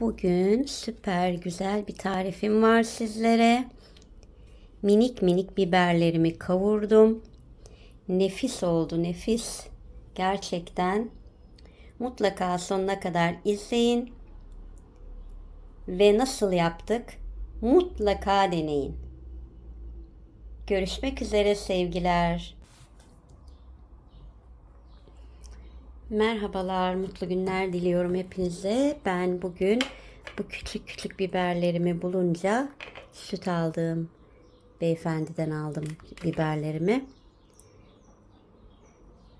Bugün süper güzel bir tarifim var sizlere. Minik minik biberlerimi kavurdum. Nefis oldu nefis. Gerçekten mutlaka sonuna kadar izleyin. Ve nasıl yaptık? Mutlaka deneyin. Görüşmek üzere sevgiler. Merhabalar, mutlu günler diliyorum hepinize. Ben bugün bu küçük küçük biberlerimi bulunca süt aldığım beyefendiden aldım biberlerimi.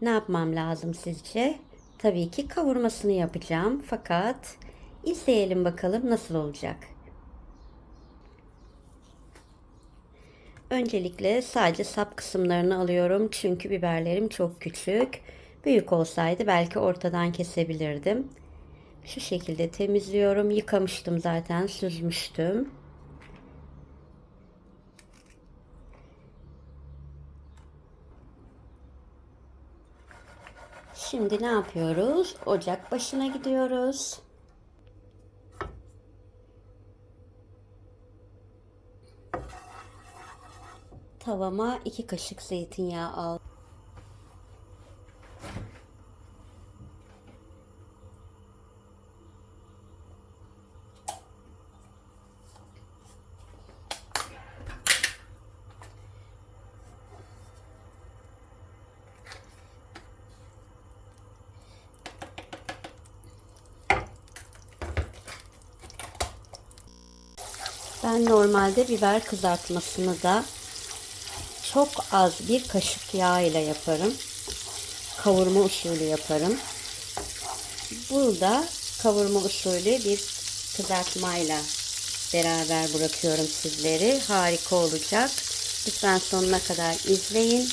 Ne yapmam lazım sizce? Tabii ki kavurmasını yapacağım. Fakat izleyelim bakalım nasıl olacak. Öncelikle sadece sap kısımlarını alıyorum. Çünkü biberlerim çok küçük. Büyük olsaydı belki ortadan kesebilirdim. Şu şekilde temizliyorum. Yıkamıştım zaten, süzmüştüm. Şimdi ne yapıyoruz? Ocak başına gidiyoruz. Tavama iki kaşık zeytinyağı al. Ben normalde biber kızartmasını da çok az bir kaşık yağ ile yaparım. Kavurma usulü yaparım. Burada kavurma usulü bir kızartmayla beraber bırakıyorum sizleri. Harika olacak. Lütfen sonuna kadar izleyin.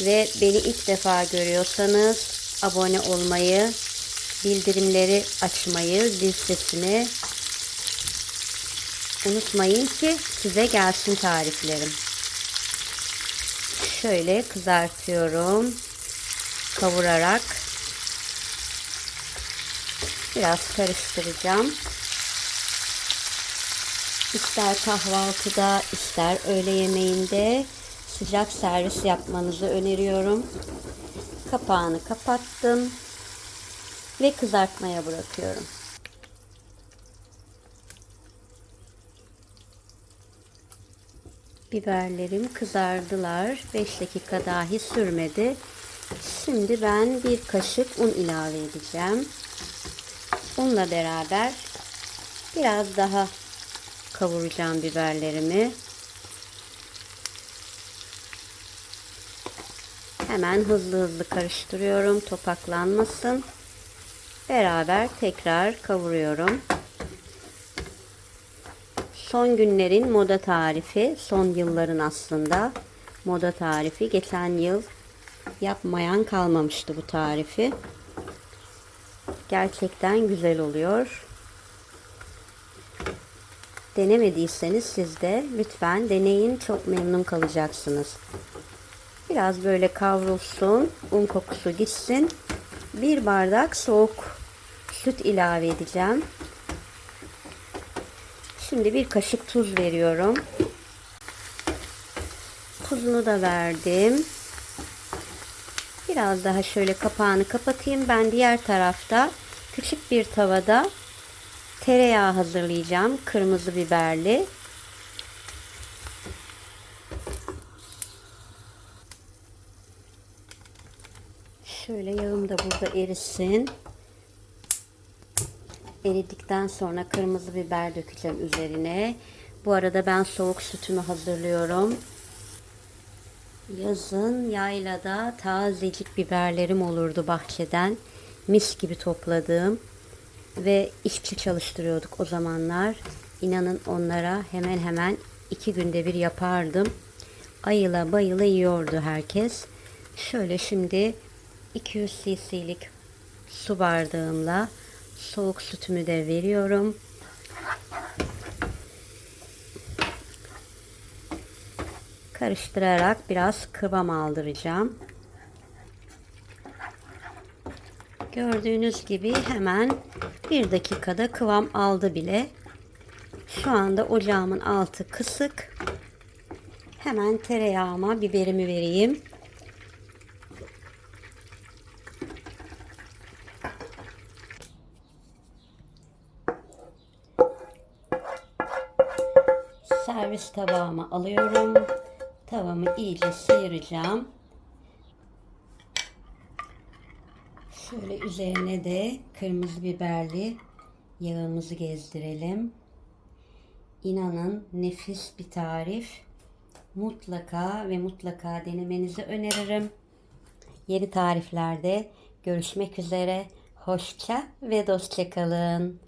Ve beni ilk defa görüyorsanız abone olmayı, bildirimleri açmayı, zil unutmayın ki size gelsin tariflerim. Şöyle kızartıyorum. Kavurarak biraz karıştıracağım. İster kahvaltıda, ister öğle yemeğinde sıcak servis yapmanızı öneriyorum. Kapağını kapattım ve kızartmaya bırakıyorum. Biberlerim kızardılar. 5 dakika dahi sürmedi. Şimdi ben bir kaşık un ilave edeceğim. Unla beraber biraz daha kavuracağım biberlerimi. Hemen hızlı hızlı karıştırıyorum topaklanmasın. Beraber tekrar kavuruyorum. Son günlerin moda tarifi, son yılların aslında moda tarifi. Geçen yıl yapmayan kalmamıştı bu tarifi. Gerçekten güzel oluyor. Denemediyseniz siz de lütfen deneyin. Çok memnun kalacaksınız. Biraz böyle kavrulsun. Un kokusu gitsin. Bir bardak soğuk süt ilave edeceğim. Şimdi bir kaşık tuz veriyorum. Tuzunu da verdim. Biraz daha şöyle kapağını kapatayım. Ben diğer tarafta küçük bir tavada tereyağı hazırlayacağım. Kırmızı biberli. Şöyle yağım da burada erisin. Eridikten sonra kırmızı biber dökeceğim üzerine. Bu arada ben soğuk sütümü hazırlıyorum. Yazın yaylada tazecik biberlerim olurdu bahçeden. Mis gibi topladığım ve işçi çalıştırıyorduk o zamanlar. İnanın onlara hemen hemen iki günde bir yapardım. Ayıla bayıla yiyordu herkes. Şöyle şimdi 200 cc'lik su bardağımla soğuk sütümü de veriyorum. Karıştırarak biraz kıvam aldıracağım. Gördüğünüz gibi hemen bir dakikada kıvam aldı bile. Şu anda ocağımın altı kısık. Hemen tereyağıma biberimi vereyim. Servis tabağıma alıyorum. Tavamı iyice sıyıracağım. Şöyle üzerine de kırmızı biberli yağımızı gezdirelim. İnanın nefis bir tarif. Mutlaka ve mutlaka denemenizi öneririm. Yeni tariflerde görüşmek üzere. Hoşça ve dostça kalın.